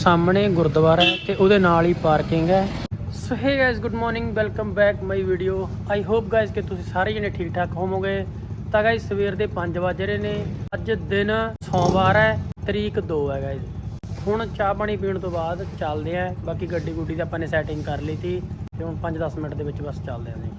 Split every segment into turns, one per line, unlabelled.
ਸਾਹਮਣੇ ਗੁਰਦੁਆਰਾ ਹੈ ਤੇ ਉਹਦੇ ਨਾਲ ਹੀ ਪਾਰਕਿੰਗ ਹੈ। So hey guys good morning welcome back my video I hope guys ਕਿ ਤੁਸੀਂ ਸਾਰੇ ਜਣੇ ਠੀਕ ਠਾਕ ਹੋਵੋਗੇ। ਤਾਂ ਗਾਇਸ ਸਵੇਰ ਦੇ 5 ਵਜ ਰਹੇ ਨੇ। ਅੱਜ ਦਿਨ ਸੋਮਵਾਰ ਹੈ, ਤਰੀਕ 2 ਹੈ ਗਾਇਸ ਹੁਣ ਚਾਹ ਪਾਣੀ ਪੀਣ ਤੋਂ ਬਾਅਦ ਚੱਲਦੇ ਆਂ ਬਾਕੀ ਗੱਡੀ ਗੁੱਡੀ ਦੀ ਆਪਾਂ ਨੇ ਸੈਟਿੰਗ ਕਰ ਲਈ ਤੀ ਤੇ ਹੁਣ 5-10 ਮਿੰਟ ਦੇ ਵਿੱਚ ਬਸ ਚੱਲਦੇ ਆਂ ਜੀ।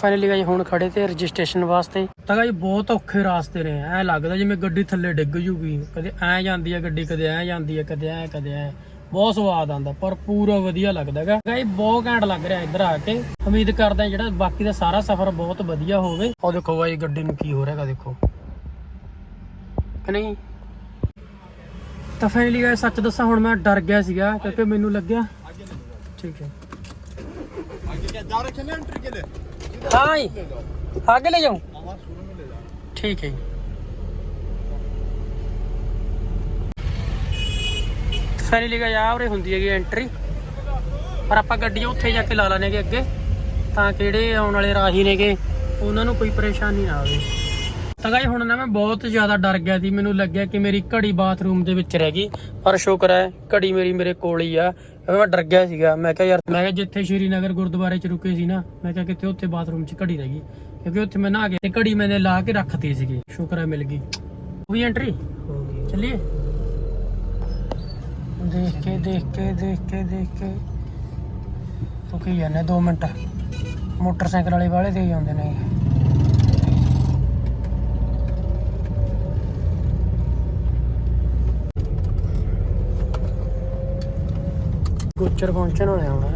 ਫਾਈਨਲੀ ਗਾਈ ਹੁਣ ਖੜੇ ਤੇ ਰਜਿਸਟ੍ਰੇਸ਼ਨ ਵਾਸਤੇ। ਤਾਂ ਗਾਈ ਬਹੁਤ ਔਖੇ ਰਾਸਤੇ ਨੇ, ਐ ਲੱਗਦਾ ਜਿਵੇਂ ਗੱਡੀ ਥੱਲੇ ਡਿੱਗ ਜੂਗੀ। ਕਦੇ ਐ ਜਾਂਦੀ ਹੈ ਗੱਡੀ, ਕਦੇ ਐ ਜਾਂਦੀ ਹੈ ਕਦੇ ਐ ਕਦੇ ਐ। ਬਹੁਤ ਸਵਾਦ ਆਂਦਾ ਪਰ ਪੂਰਾ ਵਧੀਆ ਲੱਗਦਾ ਹੈਗਾ। ਗਾਈ ਬਹੁਤ ਘੈਂਟ ਲੱਗ ਰਿਹਾ ਇੱਧਰ ਆ ਕੇ। ਉਮੀਦ ਕਰਦਾ ਜਿਹੜਾ ਬਾਕੀ ਦਾ ਸਾਰਾ ਸਫ਼ਰ ਬਹੁਤ ਵਧੀਆ ਹੋਵੇ। ਉਹ ਦੇਖੋ ਗਾਈ ਗੱਡੀ ਨੂੰ ਕੀ ਹੋ ਰਿਹਾਗਾ ਦੇਖੋ। ਕਿ ਨਹੀਂ? ਤਾਂ ਫਾਈਨਲੀ ਗਾਈ ਸੱਚ ਦੱਸਾਂ, ਹੁਣ ਮੈਂ ਡਰ ਗਿਆ ਸੀਗਾ, ਕਿਉਂਕਿ ਮੈਨੂੰ ਲੱਗਿਆ ਠੀਕ ਹੈ। हाँ जी आगे ले जाऊँ ठीक है ਫੈਰੀ ਲਿਗਾ ਆ ਉਰੇ ਹੁੰਦੀ ਹੈਗੀ ਐਂਟਰੀ ਪਰ ਆਪਾਂ ਗੱਡੀਆਂ ਉੱਥੇ ਜਾ ਕੇ ਲਾ ਲਾਣੇਗੇ ਅੱਗੇ। ਤਾਂ ਕਿਹੜੇ ਆਉਣ ਵਾਲੇ ਰਾਹੀ ਨੇਗੇ, ਉਹਨਾਂ ਨੂੰ ਕੋਈ ਪਰੇਸ਼ਾਨੀ ਨਾ ਆਵੇ। ਤਾਂ ਗਾਈ ਹੁਣ ਨਾ ਮੈਂ ਬਹੁਤ ਜ਼ਿਆਦਾ ਡਰ ਗਿਆ ਸੀ। ਮੈਨੂੰ ਲੱਗਿਆ ਕਿ ਮੇਰੀ ਘੜੀ ਬਾਥਰੂਮ ਦੇ ਵਿੱਚ ਰਹਿ ਗਈ। ਪਰ ਸ਼ੁਕਰ ਹੈ, ਘੜੀ ਮੇਰੀ ਮੇਰੇ ਕੋਲ ਹੀ ਆ। ਮੈਂ ਡਰ ਗਿਆ ਸੀਗਾ। ਮੈਂ ਕਿਹਾ ਯਾਰ ਮੈਂ ਕਿਹਾ ਜਿੱਥੇ ਸ਼੍ਰੀਨਗਰ ਗੁਰਦੁਆਰੇ 'ਚ ਰੁਕੇ ਸੀ ਨਾ, ਮੈਂ ਕਿਹਾ ਕਿਤੇ ਉੱਥੇ ਬਾਥਰੂਮ 'ਚ ਘੜੀ ਰਹਿ ਗਈ। ਕਿਉਂਕਿ ਉੱਥੇ ਮੈਂ ਨਹਾ ਗਿਆ ਤੇ ਘੜੀ ਮੈਨੇ ਲਾ ਕੇ ਰੱਖਤੀ ਸੀਗੀ। ਸ਼ੁਕਰ ਹੈ ਮਿਲ ਗਈ। ਉਹ ਵੀ ਐਂਟਰੀ ਹੋ ਗਈ ਚਲਿਏ। ਦੇਖ ਕੇ ਦੇਖ ਕੇ ਦੇਖ ਕੇ ਦੇਖ ਕੇ। ਤੂੰ ਕੀ ਜਾਨੇ 2 ਮਿੰਟ। ਮੋਟਰਸਾਈਕਲ ਵਾਲੇ ਵਾਲੇ ਦੇ ਜਾਂਦੇ ਨੇ। ਗੁੱਚਰ ਪਹੁੰਚਣ ਵਾਲੇ ਹੋਣਾ।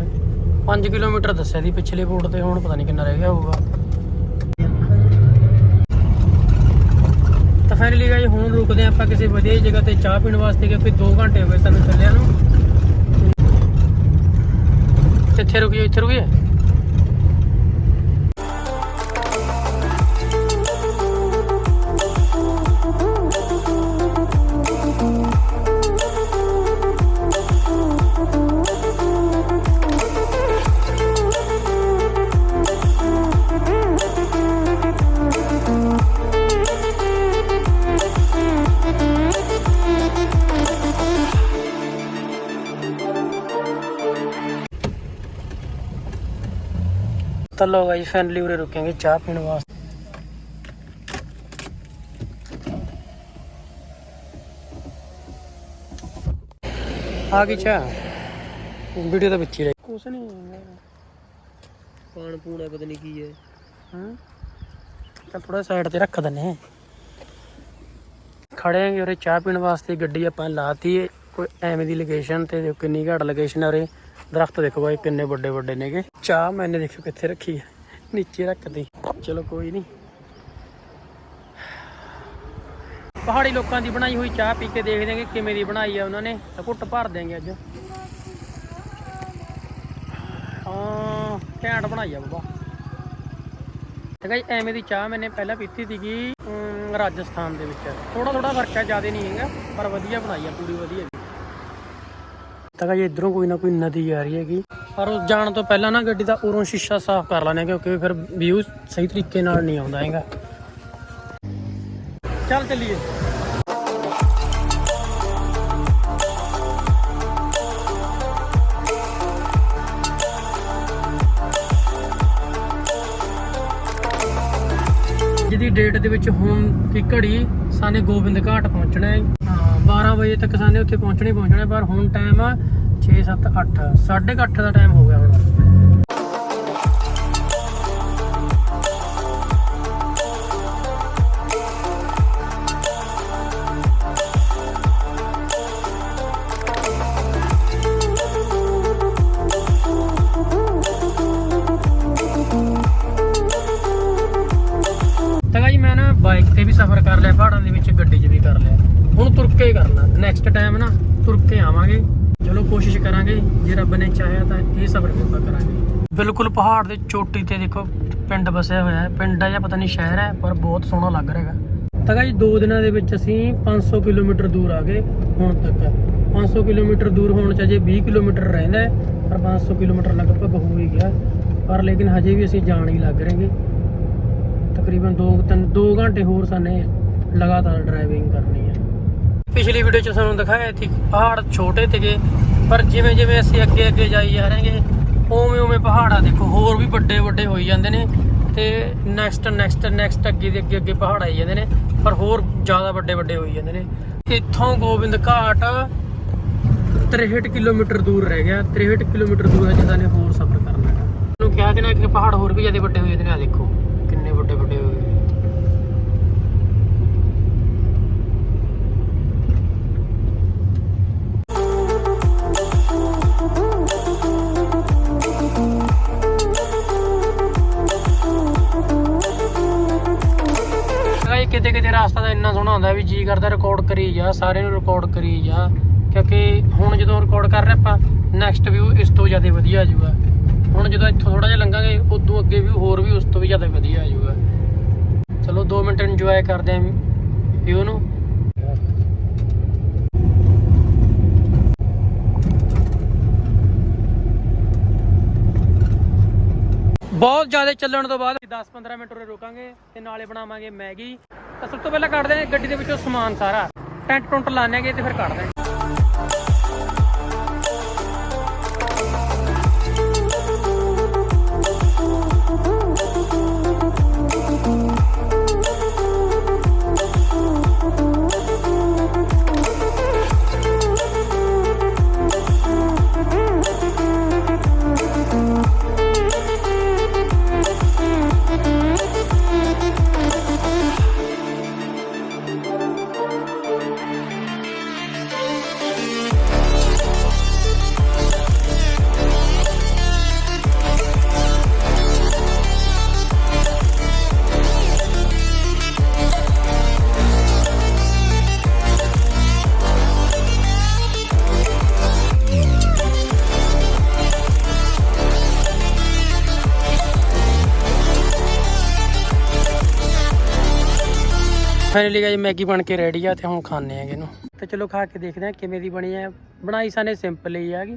5 ਕਿਲੋਮੀਟਰ ਦੱਸਿਆ ਸੀ ਪਿਛਲੇ ਬੋਰਡ ਤੇ, ਹੁਣ ਪਤਾ ਨਹੀਂ ਕਿੰਨਾ ਰਹਿ ਗਿਆ ਹੋਊਗਾ। ਤਾਂ ਫਾਈਨਲੀ ਗਾਈ ਹੁਣ ਰੁਕਦੇ ਹਾਂ ਆਪਾਂ ਕਿਸੇ ਵਧੀਆ ਜਗ੍ਹਾ ਤੇ ਚਾਹ ਪੀਣ ਵਾਸਤੇ ਕਿਉਂਕਿ 2 ਘੰਟੇ ਹੋ ਗਏ ਸਾਨੂੰ ਚੱਲਿਆ ਨੂੰ। ਕਿੱਥੇ ਰੁਕੀਏ ਇੱਥੇ ਰੁਕੀਏ ਤਾਂ ਲੋ ਗਾਈ ਫਾਈਨਲੀ ਉਰੇ ਰੁਕਾਂਗੇ ਚਾਹ ਪੀਣ ਵਾਸਤੇ। ਆ ਗਈ ਚਾਹ। ਵੀਡੀਓ ਤਾਂ ਵਿੱਚ ਹੀ ਰਹੀ। ਕੁਛ ਨਹੀਂ ਪਾਣ ਪੂਣਾ ਪਤਾ ਨਹੀਂ ਕੀ ਹੈ। ਹਾਂ? ਤਾਂ ਥੋੜਾ ਸਾਈਡ ਤੇ ਰੱਖ ਦਨੇ ਖੜੇ ਆਂਗੇ ਉਰੇ ਚਾਹ ਪੀਣ ਵਾਸਤੇ ਗੱਡੀ ਆਪਾਂ ਲਾਤੀ ਏ। ਕੋਈ ਐਵੇਂ ਦੀ ਲੋਕੇਸ਼ਨ ਤੇ ਦੇਖੋ ਕਿੰਨੀ ਘੱਟ ਲੋਕੇਸ਼ਨ ਹੈ ਉਰੇ। ਦਰਖਤ ਦੇਖੋ ਬਾਈ, ਕਿੰਨੇ ਵੱਡੇ ਵੱਡੇ ਨੇਗੇ। ਚਾਹ ਮੈਨੇ ਦੇਖੋ ਕਿੱਥੇ ਰੱਖੀ ਹੈ ਨੀਚੇ ਰੱਖਦੀ ਚਲੋ ਕੋਈ ਨਹੀਂ ਪਹਾੜੀ ਲੋਕਾਂ ਦੀ ਬਣਾਈ ਹੋਈ ਚਾਹ ਪੀ ਕੇ ਦੇਖਦੇ ਆਂਗੇ ਕਿਵੇਂ ਦੀ ਬਣਾਈ ਆ ਉਹਨਾਂ ਨੇ। ਤਾਂ ਘੁੱਟ ਭਰ ਦੇਾਂਗੇ ਅੱਜ। ਹਾਂ, ਘੈਂਟ ਬਣਾਈ ਆ ਬਾਬਾ। ਤੇ ਗਾਈ ਐਵੇਂ ਦੀ ਚਾਹ ਮੈਨੇ ਪਹਿਲਾਂ ਪੀਤੀ ਸੀਗੀ ਰਾਜਸਥਾਨ ਦੇ ਵਿੱਚ। ਥੋੜਾ ਥੋੜਾ ਫ਼ਰਕ ਹੈ ਜ਼ਿਆਦਾ ਨਹੀਂ ਹੈਗਾ, ਪਰ ਵਧੀਆ ਬਣਾਈ ਆ, ਪੂਰੀ ਵਧੀਆ। ਤਾਂ ਗਾਈ ਇਧਰੋਂ ਕੋਈ ਨਾ ਕੋਈ ਨਦੀ ਆ ਰਹੀ ਹੈਗੀ। ਪਰ ਉਹ ਜਾਣ ਤੋਂ ਪਹਿਲਾਂ ਨਾ ਗੱਡੀ ਦਾ ਉਰੋਂ ਸ਼ੀਸ਼ਾ ਸਾਫ਼ ਕਰ ਲੈਣੇ ਕਿਉਂਕਿ ਫਿਰ ਵਿਊ ਸਹੀ ਤਰੀਕੇ ਨਾਲ ਨਹੀਂ ਆਉਂਦਾ ਹੈਗਾ। ਚੱਲ ਚੱਲੀਏ। ਜਿਹਦੀ ਡੇਟ ਦੇ ਵਿੱਚ ਹੁਣ ਦੀ ਘੜੀ ਸਾਨੇ ਗੋਬਿੰਦ ਘਾਟ ਪਹੁੰਚਣਾ ਹੈ। 12 ਵਜੇ ਤੱਕ ਸਾਨੇ ਉੱਥੇ ਪਹੁੰਚਣੇ ਹੀ ਪਹੁੰਚਣਾ ਪਰ ਹੁਣ ਟਾਈਮ ਆ 6 7 8 8:30 ਦਾ ਟਾਈਮ ਹੋ ਗਿਆ ਹੁਣ। ਇਹ ਸਫ਼ਰ ਵੀ ਆਪਾਂ ਕਰਾਂਗੇ। ਬਿਲਕੁਲ ਪਹਾੜ ਦੇ ਚੋਟੀ ਤੇ ਦੇਖੋ ਪਿੰਡ ਵਸਿਆ ਹੋਇਆ ਹੈ। ਪਿੰਡ ਹੈ ਜਾਂ ਪਤਾ ਨਹੀਂ ਸ਼ਹਿਰ ਹੈ ਪਰ ਬਹੁਤ ਸੋਹਣਾ ਲੱਗ ਰਿਹਾ ਹੈਗਾ। ਤਾਂ ਗਾਈ ਦੋ ਦਿਨਾਂ ਦੇ ਵਿੱਚ ਅਸੀਂ 500 ਕਿਲੋਮੀਟਰ ਦੂਰ ਆ ਗਏ ਹੁਣ ਤੱਕ। 500 ਕਿਲੋਮੀਟਰ ਦੂਰ ਹੋਣ ਚ ਅਜੇ 20 ਕਿਲੋਮੀਟਰ ਰਹਿੰਦਾ ਹੈ, ਪਰ 500 ਕਿਲੋਮੀਟਰ ਲਗਭਗ ਹੋ ਹੀ ਗਿਆ। ਪਰ ਲੇਕਿਨ ਹਜੇ ਵੀ ਅਸੀਂ ਜਾਣ ਹੀ ਲੱਗ ਰਹੇਗੇ ਤਕਰੀਬਨ 2 3 2 ਘੰਟੇ ਹੋਰ ਸਾਨੇ ਲਗਾਤਾਰ ਡਰਾਈਵਿੰਗ ਕਰਨੀ ਹੈ। ਪਿਛਲੀ ਵੀਡੀਓ ਚ ਸਾਨੂੰ ਦਿਖਾਇਆ ਸੀ ਪਹਾੜ ਛੋਟੇ ਤੇਗੇ ਪਰ ਜਿਵੇਂ ਜਿਵੇਂ ਅਸੀਂ ਅੱਗੇ ਅੱਗੇ ਜਾਈ ਜਾ ਰਹੇਗੇ ਉਵੇਂ ਉਵੇਂ ਪਹਾੜਾਂ ਦੇਖੋ, ਹੋਰ ਵੀ ਵੱਡੇ ਵੱਡੇ ਹੋਈ ਜਾਂਦੇ ਨੇ ਤੇ ਨੈਕਸਟ ਨੈਕਸਟ ਨੈਕਸਟ ਅੱਗੇ ਦੇ ਅੱਗੇ ਅੱਗੇ ਪਹਾੜ ਆਈ ਜਾਂਦੇ ਨੇ, ਪਰ ਹੋਰ ਜ਼ਿਆਦਾ ਵੱਡੇ ਵੱਡੇ ਹੋਈ ਜਾਂਦੇ ਨੇ। ਇੱਥੋਂ ਗੋਬਿੰਦ ਘਾਟ 63 ਕਿਲੋਮੀਟਰ ਦੂਰ ਰਹਿ ਗਿਆ 63 ਕਿਲੋਮੀਟਰ ਦੂਰ ਹੈ ਜਿੱਦਾਂ ਨੇ ਹੋਰ ਸਫ਼ਰ ਕਰਨਾ ਹੈ। ਨੂੰ ਕਿਹਾ ਕਿ ਨਾ ਕਿ ਪਹਾੜ ਹੋਰ ਵੀ ਜ਼ਿਆਦਾ ਵੱਡੇ ਹੋਏ ਜਾਂਦੇ ਨੇ ਆ ਦੇਖੋ, ਕਿੰਨੇ ਵੱਡੇ ਵੱਡੇ ਕਿਤੇ ਰਸਤਾ ਦਾ ਇੰਨਾ ਸੋਹਣਾ ਹੁੰਦਾ ਵੀ ਜੀ ਕਰਦਾ ਰਿਕਾਰਡ ਕਰੀ ਜਾ, ਸਾਰੇ ਨੂੰ ਰਿਕਾਰਡ ਕਰੀ ਜਾ, ਕਿਉਂਕਿ ਹੁਣ ਜਦੋਂ ਰਿਕਾਰਡ ਕਰ ਰਹੇ ਆਪਾਂ ਨੈਕਸਟ ਵਿਊ ਇਸ ਤੋਂ ਜ਼ਿਆਦਾ ਵਧੀਆ ਆ ਜਾਊਗਾ। ਹੁਣ ਜਦੋਂ ਇੱਥੋਂ ਥੋੜਾ ਜਿਹਾ ਲੰਘਾਂਗੇ, ਉਦੋਂ ਅੱਗੇ ਵੀ ਹੋਰ ਵੀ ਉਸ ਤੋਂ ਵੀ ਜ਼ਿਆਦਾ ਵਧੀਆ ਆ ਜਾਊਗਾ। ਚਲੋ 2 ਮਿੰਟ ਇੰਜੋਏ ਕਰਦੇ ਆਂ ਵਿਊ ਨੂੰ। ਬਹੁਤ ਜ਼ਿਆਦਾ ਚੱਲਣ ਤੋਂ ਬਾਅਦ 10-15 ਮਿੰਟ ਉਰੇ ਰੁਕਾਂਗੇ ਤੇ ਨਾਲੇ ਬਣਾਵਾਂਗੇ ਮੈਗੀ। ਤਾਂ ਸਭ ਤੋਂ ਪਹਿਲਾਂ ਕੱਢਦੇ ਹਾਂ ਗੱਡੀ ਦੇ ਵਿੱਚੋਂ ਸਮਾਨ ਸਾਰਾ। ਟੈਂਟ ਟੁੰਟ ਲਾਣੇਗੇ ਤੇ ਫਿਰ ਕੱਢਦੇ ਹਾਂ ਫਾਈਨਲੀ ਗਾਈ ਮੈਗੀ ਬਣ ਕੇ ਰੈਡੀ ਆ ਤੇ ਹੁਣ ਖਾਣੇ ਆਗੇ ਇਹਨੂੰ। ਤੇ ਚਲੋ ਖਾ ਕੇ ਦੇਖਦੇ ਆ ਕਿਵੇਂ ਦੀ ਬਣੀ ਹੈ। ਬਣਾਈ ਸਾਨੇ ਸਿੰਪਲ ਹੀ ਆਗੀ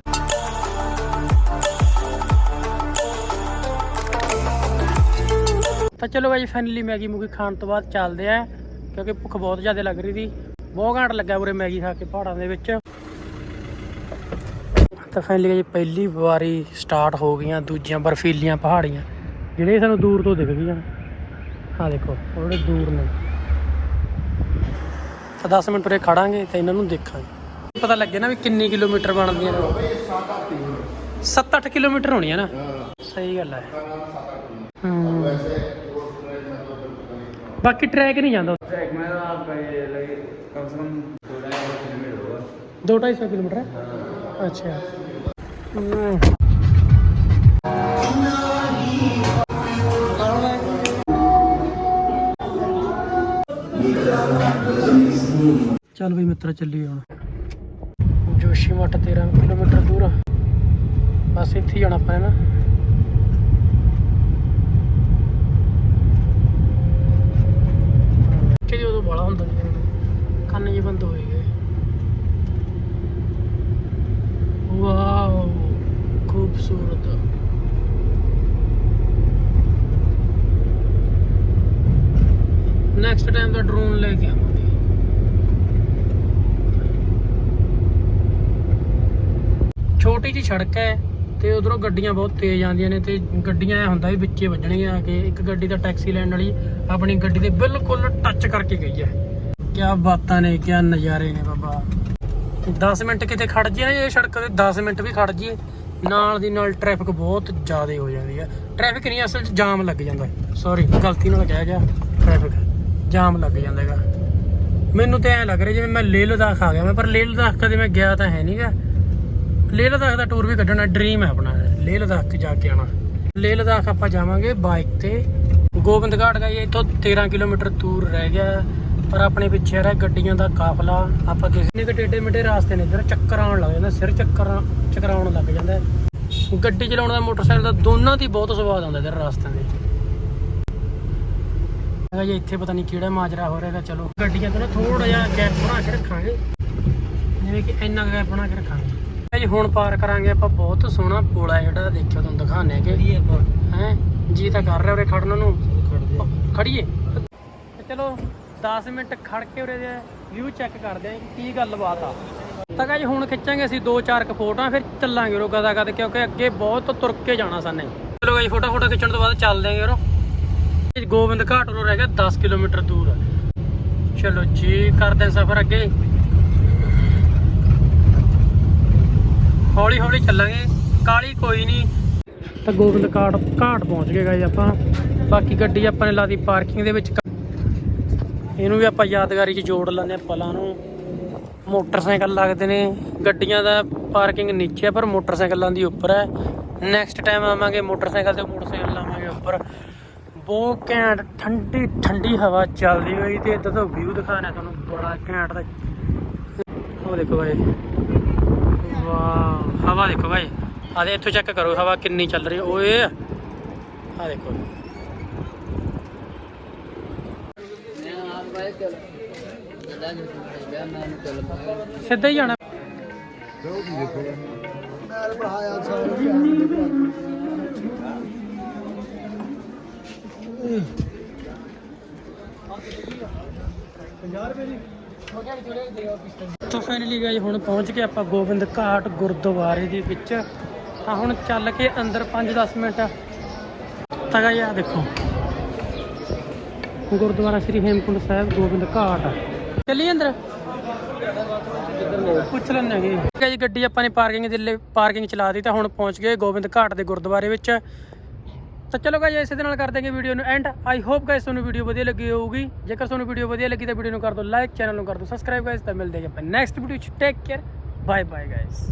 ਤਾਂ ਚਲੋ ਗਾਈ ਫਾਈਨਲੀ ਮੈਗੀ ਮੁਗੀ ਖਾਣ ਤੋਂ ਬਾਅਦ ਚੱਲਦੇ ਆ ਕਿਉਂਕਿ ਭੁੱਖ ਬਹੁਤ ਜ਼ਿਆਦਾ ਲੱਗ ਰਹੀ ਸੀ। ਬਹੁਤ ਘੰਟ ਲੱਗਾ ਉਰੇ ਮੈਗੀ ਖਾ ਕੇ ਪਹਾੜਾਂ ਦੇ ਵਿੱਚ। ਤਾਂ ਫਾਈਨਲੀ ਗਾਈ ਪਹਿਲੀ ਵਾਰੀ ਸਟਾਰਟ ਹੋ ਗਈਆਂ ਦੂਜੀਆਂ ਬਰਫੀਲੀਆਂ ਪਹਾੜੀਆਂ। ਜਿਹੜੇ ਸਾਨੂੰ ਦੂਰ ਤੋਂ ਦਿਖ ਗਈਆਂ। ਆ ਦੇਖੋ, ਉਹ ਜਿਹੜੇ ਦੂਰ ਨੇ। 5-10 ਮਿੰਟ ਉਰੇ ਖੜਾਂਗੇ ਤੇ ਇਹਨਾਂ ਨੂੰ ਦੇਖਾਂਗੇ। ਪਤਾ ਲੱਗੇ ਨਾ ਵੀ ਕਿੰਨੇ ਕਿਲੋਮੀਟਰ ਬਣਦੀਆਂ ਨੇ। 7-8 ਕਿਲੋਮੀਟਰ ਹੋਣੀ ਹੈ ਨਾ। ਸਹੀ ਗੱਲ ਹੈ। ਬਾਕੀ ਟਰੈਕ ਨਹੀਂ ਜਾਂਦਾ।
ਟਰੈਕ ਮੈਂ ਆਪ ਲਈ ਕਮ ਸੇ ਕਮ
ਕਿਲੋਮੀਟਰ ਹੋਗਾ 2.5 ਕਿਲੋਮੀਟਰ? ਅੱਛਾ। ਚੱਲ ਬਈ ਮਿੱਤਰ ਚੱਲੀਏ ਹੁਣ। ਜੋਸ਼ੀ ਮੱਠ 13 ਕਿਲੋਮੀਟਰ ਦੂਰ। ਬਸ ਇੱਥੇ ਹੀ ਜਾਣਾ ਆਪਾਂ ਨਾ। ਕਿ ਉਦੋਂ ਬਾਲਾ ਹੁੰਦਾ ਸੀ। ਕੰਨ ਜੀ ਬੰਦ ਹੋਏ ਗਏ। ਵਾਓ, ਖੂਬਸੂਰਤ। ਨੈਕਸਟ ਟਾਈਮ ਦਾ ਡਰੋਨ ਲੈ ਕੇ ਆਵਾਂਗੇ ਛੋਟੀ ਜੀ ਸੜਕ ਹੈ ਤੇ ਉਧਰੋਂ ਗੱਡੀਆਂ ਬਹੁਤ ਤੇਜ਼ ਆਉਂਦੀਆਂ ਨੇ ਤੇ ਗੱਡੀਆਂ ਐ ਹੁੰਦਾ ਵੀ ਵਿੱਚੇ ਵੱਜਣਗੀਆਂ ਆ ਕੇ ਇੱਕ ਗੱਡੀ ਦਾ ਟੈਕਸੀ ਲੈਣ ਵਾਲੀ ਆਪਣੀ ਗੱਡੀ ਦੇ ਬਿਲਕੁਲ ਟੱਚ ਕਰਕੇ ਗਈ ਹੈ। ਕਿਆ ਬਾਤਾਂ ਨੇ, ਕਿਆ ਨਜ਼ਾਰੇ ਨੇ ਬਾਬਾ। 10 ਮਿੰਟ ਕਿਤੇ ਖੜ ਜੀਏ ਨਾ ਇਹ ਸੜਕ ਤੇ 10 ਮਿੰਟ ਵੀ ਖੜ ਜੀਏ ਨਾਲ ਦੀ ਨਾਲ ਟ੍ਰੈਫਿਕ ਬਹੁਤ ਜ਼ਿਆਦਾ ਹੋ ਜਾਂਦੀ ਹੈ। ਟ੍ਰੈਫਿਕ ਨਹੀਂ, ਅਸਲ 'ਚ ਜਾਮ ਲੱਗ ਜਾਂਦਾ ਸੌਰੀ ਗਲਤੀ ਨਾਲ ਕਹਿ ਗਿਆ ਟ੍ਰੈਫਿਕ ਜਾਮ ਲੱਗ ਜਾਂਦਾ ਹੈਗਾ। ਮੈਨੂੰ ਤੇ ਐ ਲੱਗ ਰਿਹਾ ਜਿਵੇਂ ਮੈਂ ਲੇਹ ਲਦਾਖ ਆ ਗਿਆ ਮੈਂ, ਪਰ ਲੇਹ ਲਦਾਖ ਕਦੇ ਮੈਂ ਗਿਆ ਤਾਂ ਹੈ ਨਹੀਂਗਾ ਲੇਹ ਲਦਾਖ ਦਾ ਟੂਰ ਵੀ ਕੱਢਣਾ ਡ੍ਰੀਮ ਹੈ ਆਪਣਾ। ਲੇਹ ਲਦਾਖ ਜਾ ਕੇ ਆਣਾ ਲੇਹ ਲਦਾਖ ਆਪਾਂ ਜਾਵਾਂਗੇ ਬਾਈਕ ਤੇ। ਗੋਬਿੰਦ ਘਾਟ ਗਏ ਇੱਥੋਂ 13 ਕਿਲੋਮੀਟਰ ਦੂਰ ਰਹਿ ਗਿਆ। ਪਰ ਆਪਣੇ ਪਿੱਛੇ ਰਹਿ ਗੱਡੀਆਂ ਦਾ ਕਾਫਲਾ। ਆਪਾਂ ਕਿਸੇ ਨੇ ਕਿ ਟੇਡੇ ਮੇਡੇ ਰਾਸਤੇ ਨੇ ਇੱਧਰ ਚੱਕਰ ਆਉਣ ਲੱਗ ਜਾਂਦਾ, ਸਿਰ ਚੱਕਰ ਚਕਰਾਉਣ ਲੱਗ ਜਾਂਦਾ। ਗੱਡੀ ਚਲਾਉਣ ਦਾ, ਮੋਟਰਸਾਈਕਲ ਦਾ ਦੋਨਾਂ ਦੀ ਬਹੁਤ ਸਵਾਦ ਆਉਂਦਾ ਇੱਧਰ ਰਸਤਿਆਂ ਦੇ ਹੈਗਾ ਜੀ, ਇੱਥੇ ਪਤਾ ਨਹੀਂ ਕਿਹੜਾ ਮਾਜਰਾ ਹੋ ਰਿਹਾਗਾ ਚਲੋ। ਗੱਡੀਆਂ ਤੋਂ ਨਾ ਥੋੜਾ ਜਿਹਾ ਗੈਪ ਬਣਾ ਕੇ ਰੱਖਾਂਗੇ। ਜਿਵੇਂ ਕਿ ਇੰਨਾ ਗੈਪ ਬਣਾ ਕੇ ਰੱਖਾਂਗੇ। ਜੀ ਹੁਣ ਪਾਰ ਕਰਾਂਗੇ ਆਪਾਂ ਬਹੁਤ ਸੋਹਣਾ ਪੁਲ ਹੈ ਜਿਹੜਾ ਦੇਖਿਓ ਤੁਹਾਨੂੰ ਦਿਖਾਣੇ ਕਿ ਹੈ ਜੀ ਤਾਂ ਕਰ ਰਿਹਾ ਉਰੇ ਖੜਨ ਨੂੰ। ਖੜੀਏ? ਚਲੋ 10 ਮਿੰਟ ਖੜ ਕੇ ਉਰੇ ਦੇ ਵਿਊ ਚੈੱਕ ਕਰਦੇ ਆਂ ਕੀ ਗੱਲਬਾਤ ਆ। ਤਾਂ ਜੀ ਹੁਣ ਖਿੱਚਾਂਗੇ ਅਸੀਂ ਦੋ ਚਾਰ ਕ ਫੋਟੋਆਂ ਫਿਰ ਚੱਲਾਂਗੇ ਉਰੋ ਗਦਾ ਗਦ ਕਿਉਂਕਿ ਅੱਗੇ ਬਹੁਤ ਤੁਰ ਕੇ ਜਾਣਾ ਸਾਨੇ। ਚਲੋ ਜੀ ਫੋਟੋ ਫੋਟੋ ਖਿੱਚਣ ਤੋਂ ਬਾਅਦ ਚੱਲਦੇ ਆਂਗੇ ਉਰੋ। ਗੋਬਿੰਦ ਘਾਟ ਉਰੋਂ ਰਹਿ ਗਿਆ 10 ਕਿਲੋਮੀਟਰ ਦੂਰ। ਚਲੋ ਜੀ ਕਰਦੇ ਆਂ ਸਫ਼ਰ ਅੱਗੇ। ਹੌਲੀ ਹੌਲੀ ਚੱਲਾਂਗੇ। ਕਾਲੀ ਕੋਈ ਨਹੀਂ ਤਾਂ ਗੋਬਿੰਦ ਘਾਟ ਘਾਟ ਪਹੁੰਚ ਗਏ ਗਾਇਜ਼ ਆਪਾਂ। ਬਾਕੀ ਗੱਡੀ ਆਪਾਂ ਨੇ ਲਾਦੀ ਪਾਰਕਿੰਗ ਦੇ ਵਿੱਚ। ਇਹਨੂੰ ਵੀ ਆਪਾਂ ਯਾਦਗਾਰੀ 'ਚ ਜੋੜ ਲੈਂਦੇ ਆ ਪਲਾਂ ਨੂੰ। ਮੋਟਰਸਾਈਕਲ ਲੱਗਦੇ ਨੇ। ਗੱਡੀਆਂ ਦਾ ਪਾਰਕਿੰਗ ਨੀਚੇ ਪਰ ਮੋਟਰਸਾਈਕਲਾਂ ਦੀ ਉੱਪਰ ਹੈ ਨੈਕਸਟ ਟਾਈਮ ਆਵਾਂਗੇ ਮੋਟਰਸਾਈਕਲ ਤੇ ਮੋਟਰਸਾਈਕਲ ਲਾਵਾਂਗੇ ਉੱਪਰ। ਬਹੁਤ ਘੈਂਟ, ਠੰਡੀ ਠੰਡੀ ਹਵਾ ਚੱਲਦੀ ਹੋਈ ਤੇ ਇੱਧਰ ਤੋਂ ਵਿਊ ਦਿਖਾਣਾ ਤੁਹਾਨੂੰ। ਬੜਾ ਘੈਂਟ ਦਾ ਉਹ ਦੇਖੋ ਭਾਈ ਵਾਹ ਹਵਾ ਦੇਖੋ ਭਾਈ। ਆ ਦੇ ਇੱਥੋਂ ਚੈੱਕ ਕਰੋ, ਹਵਾ ਕਿੰਨੀ ਚੱਲ ਰਹੀ ਹੈ। ਓਏ ਆ ਦੇਖੋ। ਸਿੱਧਾ ਹੀ ਜਾਣਾ। ਤਾਂ ਫਾਈਨਲੀ ਗਾਇਸ ਹੁਣ ਪਹੁੰਚ ਗਏ ਆਪਾਂ ਗੋਬਿੰਦ ਘਾਟ ਗੁਰਦੁਆਰੇ ਦੇ ਵਿੱਚ। ਆ ਹੁਣ ਚੱਲ ਕੇ ਅੰਦਰ 5-10 ਮਿੰਟ। ਤਾਂ ਗਾਇਸ ਆ ਦੇਖੋ। ਗੁਰਦੁਆਰਾ ਸ੍ਰੀ ਹੇਮਕੁੰਟ ਸਾਹਿਬ, ਗੋਬਿੰਦ ਘਾਟ। ਚੱਲੀ ਅੰਦਰ? ਪੁੱਛ ਲੈਣੇ ਹੈਗੇ। ਜੀ ਗੱਡੀ ਆਪਾਂ ਨੇ ਪਾਰਕਿੰਗ ਦੇ ਲਈ ਪਾਰਕਿੰਗ ਚਲਾ ਦਿੱਤੀ, ਤਾਂ ਹੁਣ ਪਹੁੰਚ ਗਏ ਗੋਬਿੰਦ ਘਾਟ ਦੇ ਗੁਰਦੁਆਰੇ ਵਿੱਚ। ਤਾਂ ਚਲੋ ਗਾਇਸ ਇਸੇ ਦੇ ਨਾਲ ਕਰ ਦਾਂਗੇ ਵੀਡੀਓ ਨੂੰ ਐਂਡ ਆਈ ਹੋਪ ਗਾਇਸ ਤੁਹਾਨੂੰ ਵੀਡੀਓ ਵਧੀਆ ਲੱਗੀ ਹੋਊਗੀ। ਜੇਕਰ ਤੁਹਾਨੂੰ ਵੀਡੀਓ ਵਧੀਆ ਲੱਗੀ ਤਾਂ ਵੀਡੀਓ ਨੂੰ ਕਰ ਦਿਓ ਲਾਈਕ ਚੈਨਲ ਨੂੰ ਕਰ ਦਿਓ ਸਬਸਕ੍ਰਾਈਬ ਗਾਇਸ ਤਾਂ ਮਿਲਦੇ ਹਾਂ ਆਪਾਂ ਨੈਕਸਟ ਵੀਡੀਓ ਚ। Take care bye bye guys